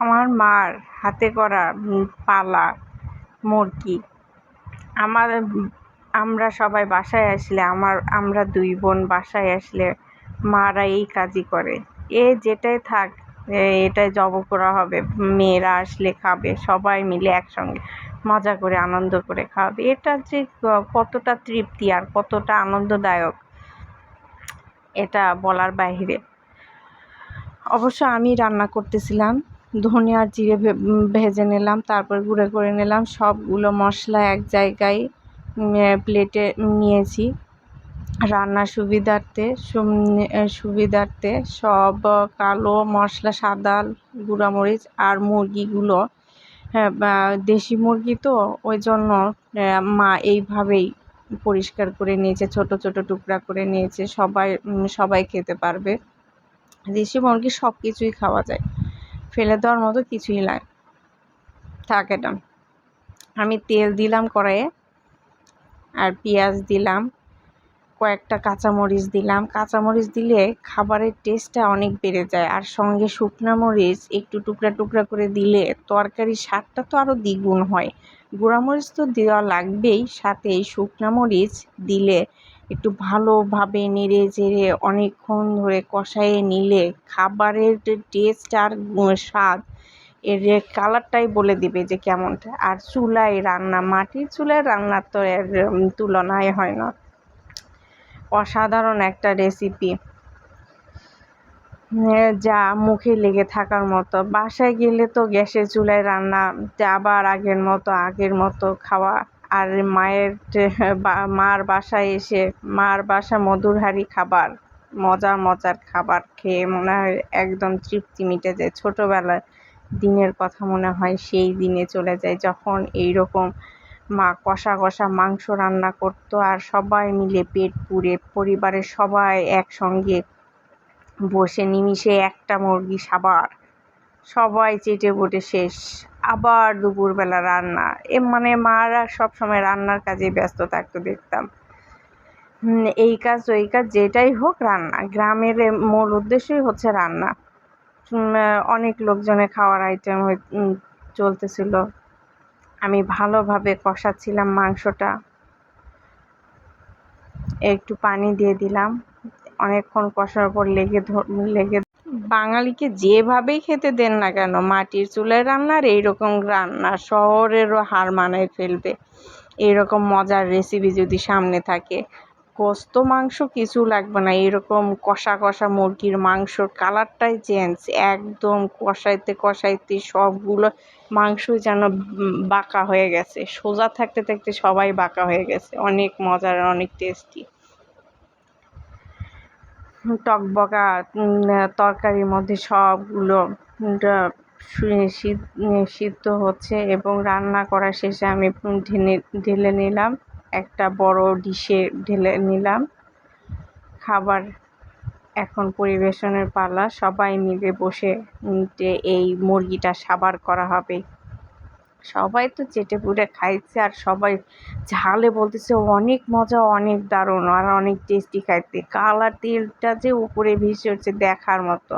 আমার মার হাতে করা পালা, মুরগি। আমার, আমরা সবাই বাসায় আসলে, আমার, আমরা দুই বোন বাসায় আসলে মারা এই কাজই করে। এ যেটাই থাক এটাই জব করা হবে, মেয়েরা আসলে খাবে, সবাই মিলে একসঙ্গে মজা করে, আনন্দ করে খাবে। এটা যে কতটা তৃপ্তি আর কতটা আনন্দদায়ক, এটা বলার বাইরে অবশ্য আমি রান্না করতেছিলাম। ধনে আর জিরে ভেজে নিলাম, তারপর গুঁড়ো করে নিলাম। সবগুলো মশলা এক জায়গায় প্লেটে নিয়েছি। রান্নার সুবিধার্থে সুবিধার্থে সব কালো মশলা, সাদা গুঁড়ামরিচ আর মুরগিগুলো হ্যাঁ দেশি মুরগি তো, ওই জন্য মা এইভাবেই পরিষ্কার করে নিয়েছে, ছোট ছোট টুকরা করে নিয়েছে। সবাই সবাই খেতে পারবে। দেশি মুরগি সব কিছুই খাওয়া যায়। ফেলে দেওয়ার মতো কিছুই লাগে থাকে না। আমি তেল দিলাম কড়াইয়ে আর পেঁয়াজ দিলাম, কয়েকটা কাঁচামরিচ দিলাম। কাঁচামরিচ দিলে খাবারের টেস্টটা অনেক বেড়ে যায়। আর সঙ্গে শুকনা মরিচ একটু টুকরা টুকরা করে দিলে তরকারির স্বাদটা তো আরও দ্বিগুণ হয়। গুঁড়ামরিচ তো দেওয়া লাগবেই, সাথে শুকনা মরিচ দিলে একটু ভালোভাবে নেড়ে চেড়ে অনেকক্ষণ ধরে কষাইয়ে নিলে খাবারের টেস্ট আর স্বাদ, এর কালারটাই বলে দিবে যে কেমনটা। আর চুলায় রান্না, মাটির চুলায় রান্নার তো এর তুলনায় হয় না। অসাধারণ একটা রেসিপি যা মুখে লেগে থাকার মতো। বাসায় গেলে তো গ্যাসের চুলায় রান্না আবার আগের মতো আগের মতো খাওয়া আর মায়ের মার বাসায় এসে, মার বাসা মধুর হাঁড়ি খাবার, মজার মজার খাবার খেয়ে মনে হয় একদম তৃপ্তি মিটে যায়। ছোটোবেলার দিনের কথা মনে হয় সেই দিনে চলে যায় যখন এই রকম মা কষা কষা মাংস রান্না করতো আর সবাই মিলে পেট পুড়ে পরিবারের সবাই একসঙ্গে বসে নিমিষে একটা মুরগি সাবার। সবাই চেটে পুটে শেষ। আবার দুপুরবেলা রান্না। এ মানে মারা সবসময় রান্নার কাজে ব্যস্ত থাকতো দেখতাম। এই কাজ, ওই কাজ, যেটাই হোক রান্না। গ্রামের মূল উদ্দেশ্যই হচ্ছে রান্না। অনেক লোকজনের খাওয়ার আইটেম চলতেছিল। আমি ভালোভাবে কষাচ্ছিলাম মাংসটা। একটু পানি দিয়ে দিলাম। অনেকক্ষণ কষার পর লেগে লেগে বাঙালিকে যেভাবেই খেতে দেন না কেন, মাটির চুলায় রান্নার এইরকম রান্না শহরেরও হার মানায় ফেলবে। এরকম মজার রেসিপি যদি সামনে থাকে, গোস্ত, মাংস কিছু লাগবে না। এরকম কষা কষা মুরগির মাংসর কালারটাই চেঞ্জ একদম কষাইতে কষাইতে সবগুলো মাংস যেন বাঁকা হয়ে গেছে। সোজা থাকতে থাকতে সবাই বাঁকা হয়ে গেছে। অনেক মজার, অনেক টেস্টি টকবকা তরকারির মধ্যে সবগুলো সিদ্ধ হচ্ছে এবং রান্না করা শেষে আমি ঢেলে ঢেলে নিলাম। একটা বড় ডিশে ঢেলে নিলাম। খাবার এখন পরিবেশনের পালা। সবাই মিলে বসে এই মুরগিটা সাবার করা হবে। সবাই তো চেটে পুটে খাইছে আর সবাই ঝালে বলতেছে, অনেক মজা, অনেক দারুণ, আর অনেক টেস্টি খাইতে। কালার তেলটা যে উপরে ভেসে উঠছে দেখার মতো।